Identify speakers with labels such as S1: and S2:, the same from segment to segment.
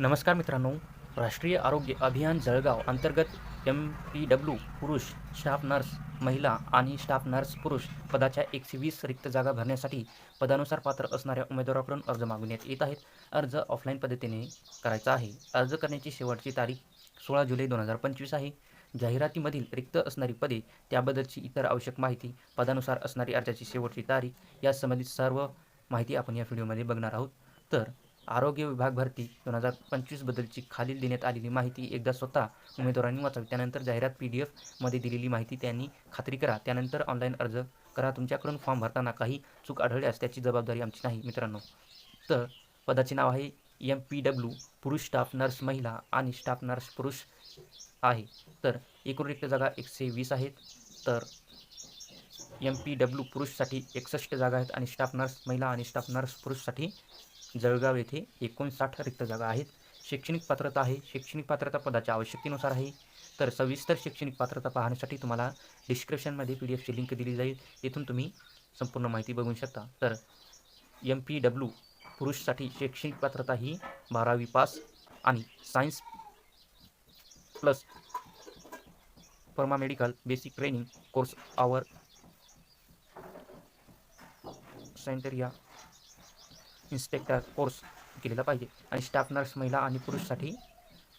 S1: नमस्कार मित्रांनो राष्ट्रीय आरोग्य अभियान जळगाव अंतर्गत एम पी डब्ल्यू पुरुष स्टाफ नर्स महिला आणि स्टाफ नर्स पुरुष पदाच्या एकशे वीस रिक्त जागा भरण्यासाठी पदानुसार पात्र असणाऱ्या उमेदवाराकडून अर्ज मागवण्यात येत आहेत. अर्ज ऑफलाईन पद्धतीने करायचा आहे. अर्ज करण्याची शेवटची तारीख सोळा जुलै दोन हजार पंचवीस आहे. जाहिरातीमधील रिक्त असणारी पदे त्याबद्दलची इतर आवश्यक माहिती पदानुसार असणारी अर्जाची शेवटची तारीख या संबंधित सर्व माहिती आपण या व्हिडिओमध्ये बघणार आहोत. तर आरोग्य विभाग भरती दोन हजार पंचवीसबद्दलची खालील देण्यात आलेली माहिती एकदा स्वतः उमेदवारांनी वाचावी. त्यानंतर जाहिरात पी डी एफमध्ये दिलेली माहिती त्यांनी खात्री करा. त्यानंतर ऑनलाईन अर्ज करा. तुमच्याकडून फॉर्म भरताना काही चूक आढळल्यास त्याची जबाबदारी आमची नाही मित्रांनो. तर पदाचे नाव आहे एम पी डब्ल्यू पुरुष स्टाफ नर्स महिला आणि स्टाफ नर्स पुरुष आहे. तर एकूण रिक्त जागा एकशे वीस आहेत. तर एम पी डब्ल्यू पुरुषसाठी एकसष्ट जागा आहेत आणि स्टाफ नर्स महिला आणि स्टाफ नर्स पुरुषसाठी जळगाव येथे एकोणसाठ रिक्त जागा आहेत. शैक्षणिक पात्रता आहे. शैक्षणिक पात्रता पदाच्या आवश्यकतेनुसार आहे. तर सविस्तर शैक्षणिक पात्रता पाहण्यासाठी तुम्हाला डिस्क्रिप्शनमध्ये पी डी एफची लिंक दिली जाईल. येथून तुम्ही संपूर्ण माहिती बघू शकता. तर एम पी डब्ल्यू पुरुषसाठी शैक्षणिक पात्रता ही बारावी पास आणि science plus pharma medical basic training course or sanitary inspector course केलेला पाहिजे. आणि स्टाफ नर्स महिला आणि पुरुषसाठी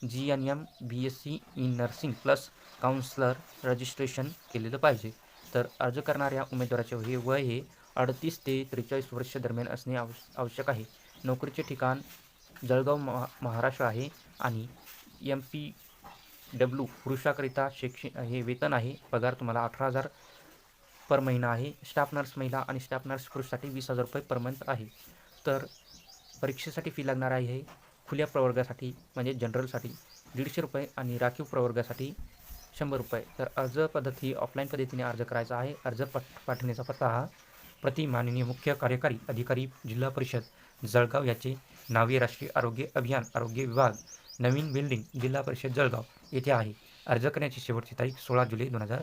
S1: G N M B S C in nursing plus council registration केलेलं पाहिजे. तर अर्ज करणाऱ्या उमेदवाराचे हे वय हे अडतीस ते त्रेचाळीस वर्ष दरम्यान असणे आवश्यक आहे. नोकरीचे ठिकाण जळगाव महा महाराष्ट्र आहे आणि एम पी डब्ल्यू पुरुषाकरिता शैक्षणिक हे वेतन आहे. पगार तुम्हाला अठरा हजार पर महिना आहे. स्टाफ नर्स महिला आणि स्टाफ नर्स पुरुषसाठी वीस हजार रुपये पर मंथ आहे. तर परीक्षेसाठी फी लागणार आहे खुल्या प्रवर्गासाठी म्हणजे जनरलसाठी दीडशे रुपये आणि राखीव प्रवर्गासाठी शंभर रुपये. तर अर्ज पद्धती ऑफलाईन पद्धतीने अर्ज करायचा आहे. अर्ज पाठ पाठवण्याचा पत्ता हा प्रति माननीय मुख्य कार्यकारी अधिकारी जिल्हा परिषद जळगाव याचे नावे राष्ट्रीय आरोग्य अभियान आरोग्य विभाग नवीन बिल्डिंग जिल्हा परिषद जळगाव येथे आहे. अर्ज करण्याची शेवटची तारीख सोळा जुलै दोन हजार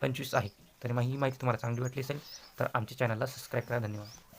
S1: पंचवीस आहे. तर मग ही माहिती तुम्हाला चांगली वाटली असेल तर आमच्या चॅनलला सबस्क्राईब करा. धन्यवाद.